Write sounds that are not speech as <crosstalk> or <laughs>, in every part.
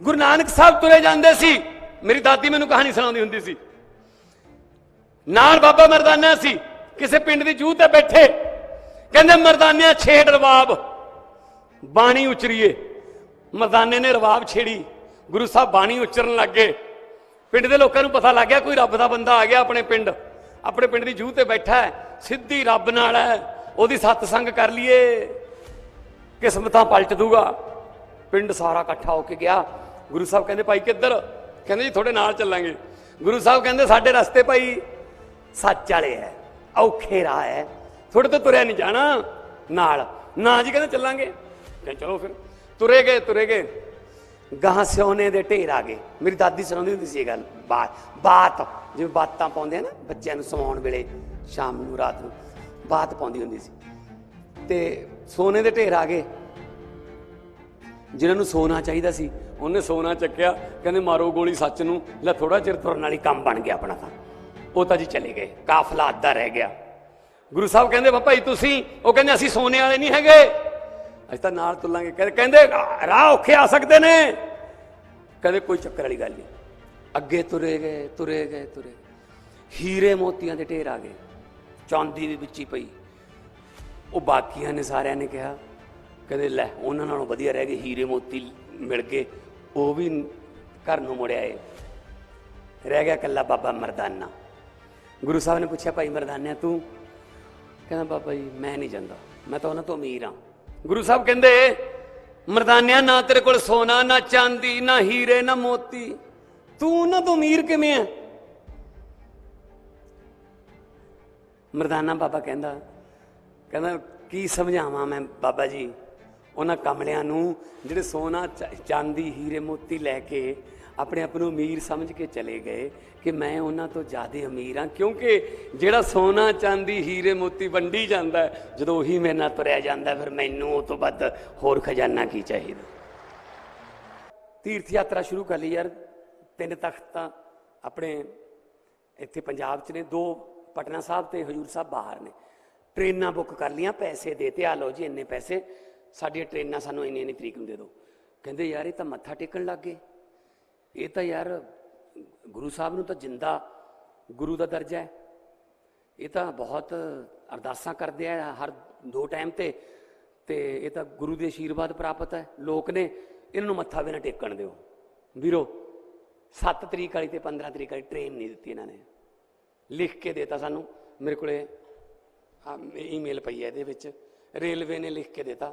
ਗੁਰੂ ਨਾਨਕ ਸਾਹਿਬ ਤੁਰੇ ਜਾਂਦੇ ਸੀ। ਮੇਰੀ ਦਾਦੀ ਮੈਨੂੰ ਕਹਾਣੀ ਸੁਣਾਉਂਦੀ ਹੁੰਦੀ ਸੀ। ਨਾਲ ਬਾਬਾ ਮਰਦਾਨਾ ਸੀ। ਕਿਸੇ ਪਿੰਡ ਦੀ ਜੂਹ ਤੇ ਬੈਠੇ। ਕਹਿੰਦੇ, ਮਰਦਾਨਿਆਂ, ਛੇੜ ਰਵਾਬ। ਬਾਣੀ ਉਚਰੀਏ। ਮਰਦਾਨੇ ਨੇ ਰਵਾਬ ਛੇੜੀ। ਗੁਰੂ ਸਾਹਿਬ ਬਾਣੀ ਉਚਰਨ ਲੱਗੇ ਪਿੰਡ ਦੇ ਲੋਕਾਂ ਨੂੰ ਪਤਾ ਲੱਗ ਗਿਆ, ਕੋਈ ਰੱਬ ਦਾ ਬੰਦਾ ਆ ਗਿਆ ਆਪਣੇ ਪਿੰਡ। ਆਪਣੇ ਪਿੰਡ ਦੀ ਜੂਹ ਤੇ ਬੈਠਾ ਹੈ। ਸਿੱਧੀ ਰੱਬ ਨਾਲ ਹੈ। ਉਹਦੀ ਸਤਸੰਗ ਕਰ ਲਈਏ। ਕਿਸਮਤਾਂ ਪਲਟ ਦੂਗਾ। ਪਿੰਡ ਸਾਰਾ ਇਕੱਠਾ ਹੋ ਕੇ ਗਿਆ। ਗੁਰੂ ਸਾਹਿਬ ਕਹਿੰਦੇ, ਭਾਈ ਕਿੱਧਰ? ਕਹਿੰਦੇ, ਜੀ, ਤੁਹਾਡੇ ਨਾਲ ਚੱਲਾਂਗੇ। ਗੁਰੂ ਸਾਹਿਬ ਕਹਿੰਦੇ, ਸਾਡੇ ਰਸਤੇ ਭਾਈ ਸੱਚ ਵਾਲੇ ਹੈ ਔਖੇ ਰਾਹ ਹੈ ਤੁਹਾਡੇ ਤੋਂ ਤੁਰਿਆ ਨਹੀਂ ਜਾਣਾ ਨਾਲ। ਨਾ ਜੀ, ਕਹਿੰਦੇ, ਚੱਲਾਂਗੇ। ਕਹਿੰਦੇ, ਚਲੋ ਫਿਰ। ਤੁਰੇ ਗਏ ਤੁਰੇ ਗਏ। ਗਾਂ ਸਿਉਨੇ ਦੇ ਢੇਰ ਆ ਗਏ। ਮੇਰੀ ਦਾਦੀ ਸੁਣਾਉਂਦੀ ਹੁੰਦੀ ਸੀ ਇਹ ਗੱਲ। ਬਾਤ ਬਾਤ, ਜਿਵੇਂ ਬਾਤਾਂ ਪਾਉਂਦੇ ਆ ਨਾ ਬੱਚਿਆਂ ਨੂੰ ਸੌਣ ਵੇਲੇ, ਸ਼ਾਮ ਨੂੰ, ਰਾਤ ਨੂੰ, ਬਾਤ ਪਾਉਂਦੀ ਹੁੰਦੀ ਸੀ। ਤੇ ਸੋਨੇ ਦੇ ਢੇਰ ਆ ਗਏ। ਜਿਨ੍ਹਾਂ ਨੂੰ ਸੋਨਾ ਚਾਹੀਦਾ ਸੀ ਉਹਨੇ ਸੋਨਾ ਚੱਕਿਆ, ਕਹਿੰਦੇ ਮਾਰੋ ਗੋਲੀ ਸੱਚ ਨੂੰ, ਲੈ ਥੋੜਾ ਚਿਰ ਤੁਰਨ ਵਾਲੀ ਕੰਮ ਬਣ ਗਿਆ ਆਪਣਾ ਤਾਂ। ਉਹ ਤਾਂ ਜੀ ਚਲੇ ਗਏ, ਕਾਫਲਾ ਅੱਧਾ ਰਹਿ ਗਿਆ। ਗੁਰੂ ਸਾਹਿਬ ਕਹਿੰਦੇ, ਬਾਬਾ ਜੀ, ਤੁਸੀਂ ਉਹ ਕਹਿੰਦੇ, ਅਸੀਂ ਸੋਨੇ ਵਾਲੇ ਨਹੀਂ ਹੈਗੇ। ਅਸੀਂ ਤਾਂ ਨਾਲ ਤੁਲਾਂਗੇ। ਕਹਿੰਦੇ ਕਹਿੰਦੇ, ਰਾਹ ਔਖੇ ਆ ਸਕਦੇ ਨੇ। ਕਹਿੰਦੇ, ਕੋਈ ਚੱਕਰ ਵਾਲੀ ਗੱਲ ਨਹੀਂ। ਅੱਗੇ ਤੁਰੇ ਗਏ ਤੁਰੇ ਗਏ, ਤੁਰੇ ਹੀਰੇ ਮੋਤੀਆਂ ਦੇ ਢੇਰ ਆ ਗਏ। ਚਾਂਦੀ ਵੀ ਵਿੱਚ ਹੀ ਪਈ। ਉਹ ਬਾਕੀਆਂ ਨੇ ਸਾਰਿਆਂ ਨੇ ਕਿਹਾ, ਕਹਿੰਦੇ, ਲੈ, ਉਹਨਾਂ ਨਾਲੋਂ ਵਧੀਆ ਰਹਿ ਗਏ, ਹੀਰੇ ਮੋਤੀ ਮਿਲ ਗਏ। ਉਹ ਵੀ ਘਰ ਨੂੰ ਮੁੜਿਆ ਏ। ਰਹਿ ਗਿਆ ਕੱਲਾ ਬਾਬਾ ਮਰਦਾਨਾ। ਗੁਰੂ ਸਾਹਿਬ ਨੇ ਪੁੱਛਿਆ, ਭਾਈ ਮਰਦਾਨਿਆ, ਤੂੰ? ਕਹਿੰਦਾ, ਬਾਬਾ ਜੀ, ਮੈਂ ਨਹੀਂ ਜਾਂਦਾ। ਮੈਂ ਤਾਂ ਉਹਨਾਂ ਤੋਂ ਅਮੀਰ ਹਾਂ ਗੁਰੂ ਸਾਹਿਬ ਕਹਿੰਦੇ, ਮਰਦਾਨਿਆ, ਨਾ ਤੇਰੇ ਕੋਲ ਸੋਨਾ, ਨਾ ਚਾਂਦੀ, ਨਾ ਹੀਰੇ, ਨਾ ਮੋਤੀ। ਤੂੰ ਉਹਨਾਂ ਤੋਂ ਅਮੀਰ ਕਿਵੇਂ ਆ? ਮਰਦਾਨਾ ਬਾਬਾ ਕਹਿੰਦਾ ਕਹਿੰਦਾ, ਕੀ ਸਮਝਾਵਾਂ ਮੈਂ ਬਾਬਾ ਜੀ? ਉਹਨਾਂ ਕਮਲਿਆਂ ਨੂੰ ਜਿਹੜੇ ਸੋਨਾ ਚ- ਚਾਂਦੀ, ਹੀਰੇ ਮੋਤੀ ਲੈ ਕੇ ਆਪਣੇ ਆਪ ਨੂੰ ਅਮੀਰ ਸਮਝ ਕੇ ਚਲੇ ਗਏ ਕਿ ਮੈਂ ਉਹਨਾਂ ਤੋਂ ਜ਼ਿਆਦਾ ਅਮੀਰ ਹਾਂ, ਕਿਉਂਕਿ ਜਿਹੜਾ ਸੋਨਾ, ਚਾਂਦੀ, ਹੀਰੇ ਮੋਤੀ ਵੰਡੀ ਜਾਂਦਾ ਜਦੋਂ ਉਹੀ ਮੇਰੇ ਨਾਲ ਤੁਰਿਆ ਜਾਂਦਾ ਫਿਰ ਮੈਨੂੰ ਉਹ ਤੋਂ ਵੱਧ ਹੋਰ ਖਜ਼ਾਨਾ ਕੀ ਚਾਹੀਦਾ? ਤੀਰਥ ਯਾਤਰਾ ਸ਼ੁਰੂ ਕਰ ਲਈ ਯਾਰ। ਤਿੰਨ ਤਖਤ ਤਾਂ ਆਪਣੇ ਇੱਥੇ ਪੰਜਾਬ 'ਚ ਨੇ, ਦੋ ਪਟਨਾ ਸਾਹਿਬ ਤੇ ਹਜੂਰ ਸਾਹਿਬ ਬਾਹਰ ਨੇ। ਟ੍ਰੇਨਾਂ ਬੁੱਕ ਕਰ ਲੀਆਂ ਪੈਸੇ ਦੇਤੇ ਆ ਲਓ ਜੀ, ਇੰਨੇ ਪੈਸੇ। ਸਾਡੀਆਂ ਟ੍ਰੇਨਾਂ ਸਾਨੂੰ ਇੰਨੀ ਇੰਨੀ ਤਰੀਕ ਨੂੰ ਦੇ ਦਿਓ। ਕਹਿੰਦੇ ਯਾਰ ਇਹ ਤਾਂ ਮੱਥਾ ਟੇਕਣ ਲੱਗ ਗਏ। ਇਹ ਤਾਂ ਯਾਰ ਗੁਰੂ ਸਾਹਿਬ ਨੂੰ ਤਾਂ ਜਿੰਦਾ ਗੁਰੂ ਦਾ ਦਰਜਾ ਹੈ। ਇਹ ਤਾਂ ਬਹੁਤ ਅਰਦਾਸਾਂ ਕਰਦੇ ਆ ਹਰ ਦੋ ਟਾਈਮ ਤੇ ਤੇ ਇਹ ਤਾਂ ਗੁਰੂ ਦੇ ਆਸ਼ੀਰਵਾਦ ਪ੍ਰਾਪਤ ਹੈ। ਲੋਕ ਨੇ ਇਹਨਾਂ ਨੂੰ ਮੱਥਾ ਵੀ ਨਾ ਟੇਕਣ ਦਿਓ। ਵੀਰੋ 7 ਤਰੀਕ ਵਾਲੀ ਤੇ 15 ਤਰੀਕ ਵਾਲੀ ਟ੍ਰੇਨ ਨਹੀਂ ਦਿੱਤੀ ਇਹਨਾਂ ਨੇ। ਲਿਖ ਕੇ ਦੇਤਾ ਸਾਨੂੰ। ਮੇਰੇ ਕੋਲੇ ਈਮੇਲ ਪਈ ਹੈ ਇਹਦੇ ਵਿੱਚ। ਰੇਲਵੇ ਨੇ ਲਿਖ ਕੇ ਦੇਤਾ।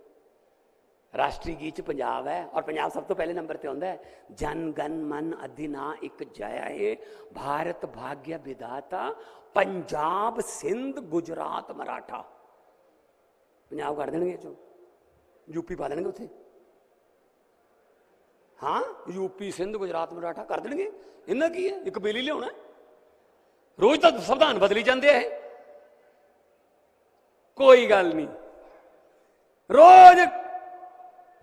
ਰਾਸ਼ਟਰੀ ਗੀਤ ਚ ਪੰਜਾਬ ਹੈ ਔਰ ਪੰਜਾਬ ਸਭ ਤੋਂ ਪਹਿਲੇ ਨੰਬਰ ਤੇ ਆਉਂਦਾ ਹੈ ਜਨ ਗਨ ਮਨ ਅਧਿਨਾ ਇੱਕ ਜਾਏ ਭਾਰਤ ਭਾਗਯ ਵਿਦਾਤਾ ਪੰਜਾਬ ਸਿੰਧ ਗੁਜਰਾਤ ਮਰਾਠਾ ਪੰਜਾਬ ਕੱਢ ਦੇਣਗੇ ਇਹ ਚੋਂ ਯੂਪੀ ਪਾ ਦੇਣਗੇ ਉੱਥੇ ਹਾਂ ਯੂਪੀ ਸਿੰਧ ਗੁਜਰਾਤ ਮਰਾਠਾ ਕਰ ਦੇਣਗੇ ਇਹਨਾਂ ਕੀ ਹੈ ਇੱਕ ਬਿੱਲ ਹੀ ਲਿਆਉਣਾ ਹੈ। ਰੋਜ਼ ਤਾਂ ਸੰਵਿਧਾਨ ਬਦਲੀ ਜਾਂਦੇ ਆ ਇਹ ਕੋਈ ਗੱਲ ਨਹੀਂ ਰੋਜ਼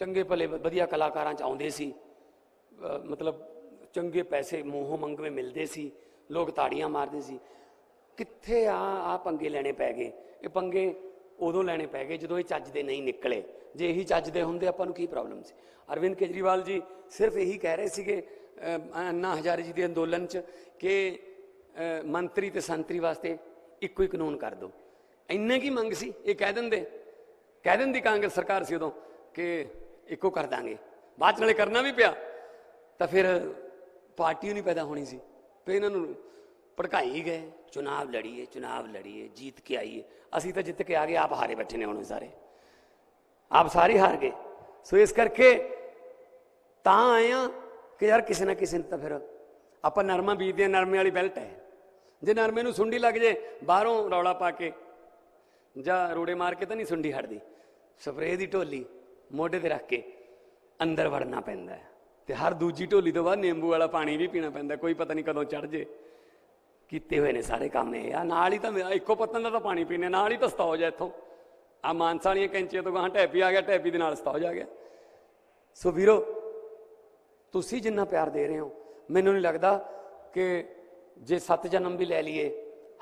ਚੰਗੇ ਭਲੇ ਵਧੀਆ ਕਲਾਕਾਰਾਂ ਚ ਆਉਂਦੇ ਸੀ। ਮਤਲਬ ਚੰਗੇ ਪੈਸੇ ਮੂੰਹੋਂ ਮੰਗਵੇਂ ਮਿਲਦੇ ਸੀ, ਲੋਕ ਤਾੜੀਆਂ ਮਾਰਦੇ ਸੀ। ਕਿੱਥੇ ਆ ਆ ਪੰਗੇ ਲੈਣੇ ਪੈ ਗਏ? ਇਹ ਪੰਗੇ ਉਦੋਂ ਲੈਣੇ ਪੈ ਗਏ ਜਦੋਂ ਇਹ ਚੱਜ ਦੇ ਨਹੀਂ ਨਿਕਲੇ। ਜੇ ਇਹੀ ਚੱਜ ਦੇ ਹੁੰਦੇ ਆਪਾਂ ਨੂੰ ਕੀ ਪ੍ਰੋਬਲਮ ਸੀ? ਅਰਵਿੰਦ ਕੇਜਰੀਵਾਲ ਜੀ ਸਿਰਫ ਇਹੀ ਕਹਿ ਰਹੇ ਸੀਗੇ ਅੰਨਾ ਹਜ਼ਾਰੇ ਜੀ ਦੇ ਅੰਦੋਲਨ ਚ ਕਿ ਮੰਤਰੀ ਤੇ ਸੰਤਰੀ ਵਾਸਤੇ ਇੱਕੋ ਹੀ ਕਾਨੂੰਨ ਕਰ ਦਿਓ ਇੰਨੇ ਕੀ ਮੰਗ ਸੀ? ਇਹ ਕਹਿ ਦਿੰਦੇ। ਕਹਿ ਦਿੰਦੀ ਕਾਂਗਰਸ ਸਰਕਾਰ ਸੀ ਉਦੋਂ ਕਿ ਇੱਕੋ ਕਰ ਦਾਂਗੇ। ਬਾਅਦ 'ਚ ਨਾਲੇ ਕਰਨਾ ਵੀ ਪਿਆ। ਤਾਂ ਫਿਰ ਪਾਰਟੀ ਨਹੀਂ ਪੈਦਾ ਹੋਣੀ ਸੀ। ਫਿਰ ਇਹਨਾਂ ਨੂੰ ਭੜਕਾਈ ਗਏ। ਚੁਣਾਵ ਲੜੀਏ ਚੁਣਾਵ ਲੜੀਏ, ਜੀਤ ਕੇ ਆਈਏ। ਅਸੀਂ ਤਾਂ ਜਿੱਤ ਕੇ ਆ ਗਏ, ਆਪ ਹਾਰੇ ਬੈਠੇ ਨੇ ਹੁਣ ਸਾਰੇ। ਆਪ ਸਾਰੇ ਹਾਰ ਗਏ। ਸੋ ਇਸ ਕਰਕੇ ਤਾਂ ਆਏ ਆ ਕਿ ਯਾਰ ਕਿਸੇ ਨਾ ਕਿਸੇ ਨੇ ਤਾਂ ਫਿਰ ਆਪਾਂ ਨਰਮਾ ਬੀਜਦੇ ਆ ਨਰਮੇ ਵਾਲੀ ਬੈਲਟ ਹੈ। ਜੇ ਨਰਮੇ ਨੂੰ ਸੁੰਡੀ ਲੱਗ ਜੇ, ਬਾਹਰੋਂ ਰੌਲਾ ਪਾ ਕੇ ਜਾਂ ਰੋੜੇ ਮਾਰ ਕੇ ਤਾਂ ਨਹੀਂ ਸੁੰਡੀ ਹਟਦੀ। ਸਪਰੇਅ ਦੀ ਢੋਲੀ। ਮੋਢੇ ਤੇ ਰੱਖ ਕੇ ਅੰਦਰ ਵੜਨਾ ਪੈਂਦਾ ਹੈ ਤੇ ਹਰ ਦੂਜੀ ਢੋਲੀ ਤੋਂ ਬਾਅਦ ਨਿੰਬੂ ਵਾਲਾ ਪਾਣੀ ਵੀ ਪੀਣਾ ਪੈਂਦਾ ਕੋਈ ਪਤਾ ਨਹੀਂ ਕਦੋਂ ਚੜ ਜੇ। ਕੀਤੇ ਹੋਏ ਨੇ ਸਾਰੇ ਕੰਮ ਇਹ। ਆ ਨਾਲ ਹੀ ਤਾਂ ਮੇਰਾ ਇੱਕੋ ਪੱਤਨ ਦਾ ਤਾਂ ਪਾਣੀ ਪੀਣੇ ਨਾਲ ਹੀ ਤਾਂ ਸਤੌਜ ਹੈ ਇੱਥੋਂ। ਆ ਮਾਨਸਾ ਵਾਲੀਆਂ ਕੈਂਚੀਆਂ ਤੋਂ ਗਾਂ ਟੈਪੀ ਆ ਗਿਆ ਟੈਪੀ ਦੇ ਨਾਲ ਸਤੌਜ ਆ ਗਿਆ। ਸੋ ਵੀਰੋ, ਤੁਸੀਂ ਜਿੰਨਾ ਪਿਆਰ ਦੇ ਰਹੇ ਹੋ, ਮੈਨੂੰ ਨਹੀਂ ਲੱਗਦਾ ਕਿ ਜੇ ਸੱਤ ਜਨਮ ਵੀ ਲੈ ਲਈਏ,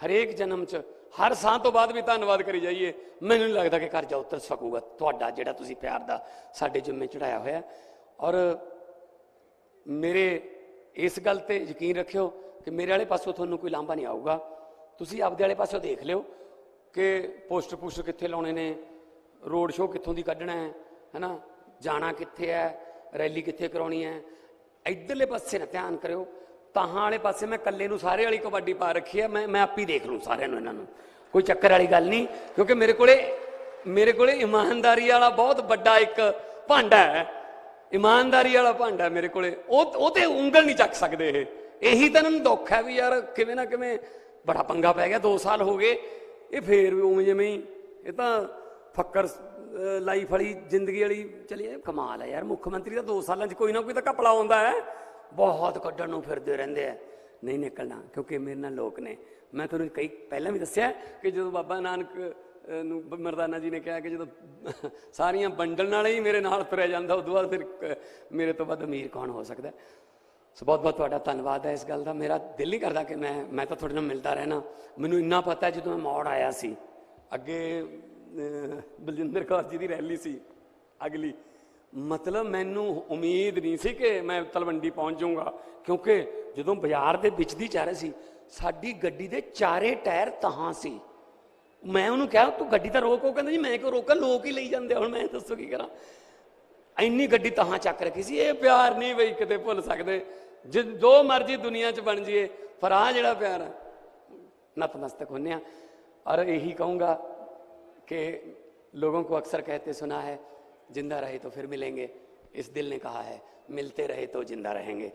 ਹਰੇਕ ਜਨਮ 'ਚ ਹਰ ਸਾਹ ਤੋਂ ਬਾਅਦ ਵੀ ਧੰਨਵਾਦ ਕਰੀ ਜਾਈਏ। ਮੈਨੂੰ ਨਹੀਂ ਲੱਗਦਾ ਕਿ ਕਰਜ਼ਾ ਉਤਰ ਸਕੂਗਾ। ਤੁਹਾਡਾ ਜਿਹੜਾ ਤੁਸੀਂ ਪਿਆਰ ਦਾ ਸਾਡੇ ਜਿੰਮੇ ਚੜਾਇਆ ਹੋਇਆ। ਔਰ ਮੇਰੇ ਇਸ ਗੱਲ ਤੇ ਯਕੀਨ ਰੱਖਿਓ ਕਿ ਮੇਰੇ ਵਾਲੇ ਪਾਸੋਂ ਤੁਹਾਨੂੰ ਕੋਈ ਲਾਂਭਾ ਨਹੀਂ ਆਊਗਾ। ਤੁਸੀਂ ਆਪਦੇ ਵਾਲੇ ਪਾਸੋਂ ਦੇਖ ਲਿਓ ਕਿ ਪੋਸਟਰ ਪੋਸਟਰ ਕਿੱਥੇ ਲਾਉਣੇ ਨੇ, ਰੋਡ ਸ਼ੋਅ ਕਿੱਥੋਂ ਦੀ ਕੱਢਣਾ ਹੈ, ਹੈਨਾ? ਜਾਣਾ ਕਿੱਥੇ ਹੈ, ਰੈਲੀ ਕਿੱਥੇ ਕਰਾਉਣੀ ਹੈ। ਇਧਰਲੇ ਪਾਸੇ ਨਾ ਧਿਆਨ ਕਰਿਓ। ਤਾਹਾਂ ਵਾਲੇ ਪਾਸੇ ਮੈਂ ਇਕੱਲੇ ਨੂੰ ਸਾਰੇ ਵਾਲੀ ਕਬੱਡੀ ਪਾ ਰੱਖੀ ਹੈ, ਮੈਂ ਮੈਂ ਆਪ ਹੀ ਦੇਖ ਲੂੰ ਸਾਰਿਆਂ ਨੂੰ ਇਹਨਾਂ ਨੂੰ। ਕੋਈ ਚੱਕਰ ਵਾਲੀ ਗੱਲ ਨਹੀਂ, ਕਿਉਂਕਿ ਮੇਰੇ ਕੋਲੇ ਮੇਰੇ ਕੋਲੇ ਇਮਾਨਦਾਰੀ ਵਾਲਾ ਬਹੁਤ ਵੱਡਾ ਇੱਕ ਭਾਂਡਾ ਹੈ। ਇਮਾਨਦਾਰੀ ਵਾਲਾ ਭਾਂਡਾ ਮੇਰੇ ਕੋਲੇ। ਉਹ ਉਹ ਤੇ ਉਂਗਲ ਨਹੀਂ ਚੱਕ ਸਕਦੇ ਇਹ। ਇਹੀ ਤਾਂ ਇਹਨਾਂ ਨੂੰ ਦੁੱਖ ਹੈ ਵੀ ਯਾਰ ਕਿਵੇਂ ਨਾ ਕਿਵੇਂ ਬੜਾ ਪੰਗਾ ਪੈ ਗਿਆ 2 ਸਾਲ ਹੋ ਗਏ। ਇਹ ਫੇਰ ਵੀ ਉਵੇਂ ਜਿਵੇਂ ਹੀ, ਇਹ ਤਾਂ ਫੱਕਰ ਲਾਈਫ ਵਾਲੀ ਜ਼ਿੰਦਗੀ ਵਾਲੀ ਚਲੀ ਕਮਾਲ ਹੈ ਯਾਰ, ਮੁੱਖ ਮੰਤਰੀ ਦਾ 2 ਸਾਲਾਂ 'ਚ ਕੋਈ ਨਾ ਕੋਈ ਤਾਂ ਘਪਲਾ ਆਉਂਦਾ ਹੈ। ਬਹੁਤ ਕੱਢਣ ਨੂੰ ਫਿਰਦੇ ਰਹਿੰਦੇ ਆ। ਨਹੀਂ ਨਿਕਲਣਾ, ਕਿਉਂਕਿ ਮੇਰੇ ਨਾਲ ਲੋਕ ਨੇ। ਮੈਂ ਤੁਹਾਨੂੰ ਕਈ ਪਹਿਲਾਂ ਵੀ ਦੱਸਿਆ ਕਿ ਜਦੋਂ ਬਾਬਾ ਨਾਨਕ ਨੂੰ ਬ- ਮਰਦਾਨਾ ਜੀ ਨੇ ਕਿਹਾ ਕਿ ਜਦੋਂ <laughs> ਸਾਰੀਆਂ ਵੰਡਣ ਵਾਲੇ ਹੀ ਮੇਰੇ ਨਾਲ ਤੁਰਿਆ ਜਾਂਦਾ, ਉਦੋਂ ਬਾਅਦ ਫਿਰ ਕ- ਮੇਰੇ ਤੋਂ ਵੱਧ ਅਮੀਰ ਕੌਣ ਹੋ ਸਕਦਾ? ਸੋ ਬਹੁਤ ਬਹੁਤ ਤੁਹਾਡਾ ਧੰਨਵਾਦ ਹੈ ਇਸ ਗੱਲ ਦਾ। ਮੇਰਾ ਦਿਲ ਨਹੀਂ ਕਰਦਾ ਕਿ ਮੈਂ ਮੈਂ ਤਾਂ ਤੁਹਾਡੇ ਨਾਲ ਮਿਲਦਾ ਰਹਿਣਾ। ਮੈਨੂੰ ਇੰਨਾ ਪਤਾ ਜਦੋਂ ਮੈਂ ਮੌੜ ਆਇਆ ਸੀ। ਅੱਗੇ ਬਲਜਿੰਦਰ ਕੌਰ ਜੀ ਦੀ ਰੈਲੀ ਸੀ, ਅਗਲੀ। ਮਤਲਬ ਮੈਨੂੰ ਉਮੀਦ ਨਹੀਂ ਸੀ ਕਿ ਮੈਂ ਤਲਵੰਡੀ ਪਹੁੰਚ ਜਾਊਂਗਾ ਕਿਉਂਕਿ ਜਦੋਂ ਬਾਜ਼ਾਰ ਦੇ ਵਿੱਚ ਦੀ ਜਾ ਰਹੇ ਸੀ ਸਾਡੀ ਗੱਡੀ ਦੇ ਚਾਰੇ ਟਾਇਰ ਤਹਾਂ ਸੀ ਮੈਂ ਉਹਨੂੰ ਕਿਹਾ ਤੂੰ ਗੱਡੀ ਤਾਂ ਰੋਕ ਉਹ ਕਹਿੰਦਾ ਜੀ ਮੈਂ ਕਿਉਂ ਰੋਕਾਂ ਲੋਕ ਹੀ ਲਈ ਜਾਂਦੇ ਆ, ਹੁਣ ਮੈਂ ਦੱਸੋ ਕੀ ਕਰਾਂ ਇੰਨੀ ਗੱਡੀ ਤਹਾਂ ਚੱਕ ਰੱਖੀ ਸੀ ਇਹ ਪਿਆਰ ਨਹੀਂ ਬਈ ਕਿਤੇ ਭੁੱਲ ਸਕਦੇ ਜੇ ਜੋ ਮਰਜ਼ੀ ਦੁਨੀਆ 'ਚ ਬਣ ਜਾਈਏ ਪਰ ਆਹ ਜਿਹੜਾ ਪਿਆਰ ਹੈ नतमस्तक होने हैं। और यही कहूँगा कि लोगों को अक्सर कहते सुना है जिंदा रहे तो फिर मिलेंगे इस दिल ने कहा है मिलते रहे तो जिंदा रहेंगे